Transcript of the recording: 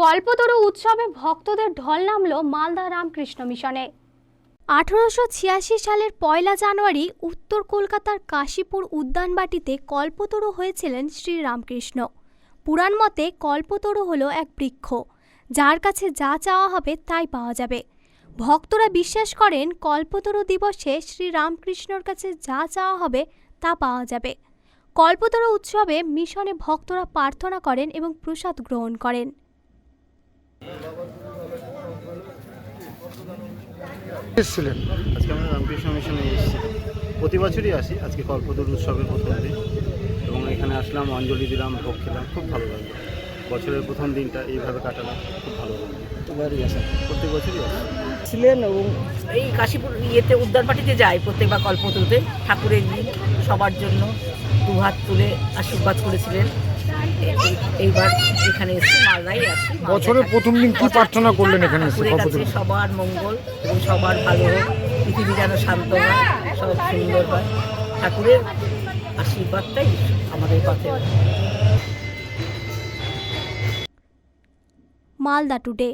কল্পতরু উৎসবে ভক্তদের ঢল নামল মালদা রামকৃষ্ণ মিশনে। আঠারোশো ছিয়াশি সালের পয়লা জানুয়ারি উত্তর কলকাতার কাশীপুর উদ্যানবাটিতে কল্পতরু হয়েছিলেন শ্রীরামকৃষ্ণ পুরাণ মতে কল্পতরু হলো এক বৃক্ষ। যার কাছে যা চাওয়া হবে তাই পাওয়া যাবে। ভক্তরা বিশ্বাস করেন কল্পতরু দিবসে শ্রীরামকৃষ্ণর কাছে যা চাওয়া হবে তা পাওয়া যাবে। কল্পতরু উৎসবে মিশনে ভক্তরা প্রার্থনা করেন এবং প্রসাদ গ্রহণ করেন। এসেছিলেন। আজকে আমরা রামকৃষ্ণ মিশনে এসেছি প্রতি বছরই আসি আজকে কল্পতরু উৎসবের প্রথম দিন। এবং এখানে আসলাম অঞ্জলি দিলাম ভোগ খেলাম খুব ভালো লাগল। বছরের প্রথম দিনটা এইভাবে কাটালাম খুব ভালো লাগল। এবারই আসা। প্রত্যেক বছরই আসি। ছিলেন এবং এই কাশীপুর ইয়েতে উদ্যানপাটিতে যাই প্রত্যেকবার কল্পতরুতে। ঠাকুরের দিন সবার জন্য দুহাত তুলে আশীর্বাদ করেছিলেন। এইবার এখানে এসে মালদায় আছি বছরের প্রথম দিন কি প্রার্থনা করলেন এখানে এসে সবার মঙ্গল এবং সবার ভালো হোক পৃথিবী যেন শান্ত হয় সব সুন্দর হয়। ঠাকুরের আশীর্বাদটাই আমাদের পথে। মালদা টুডে।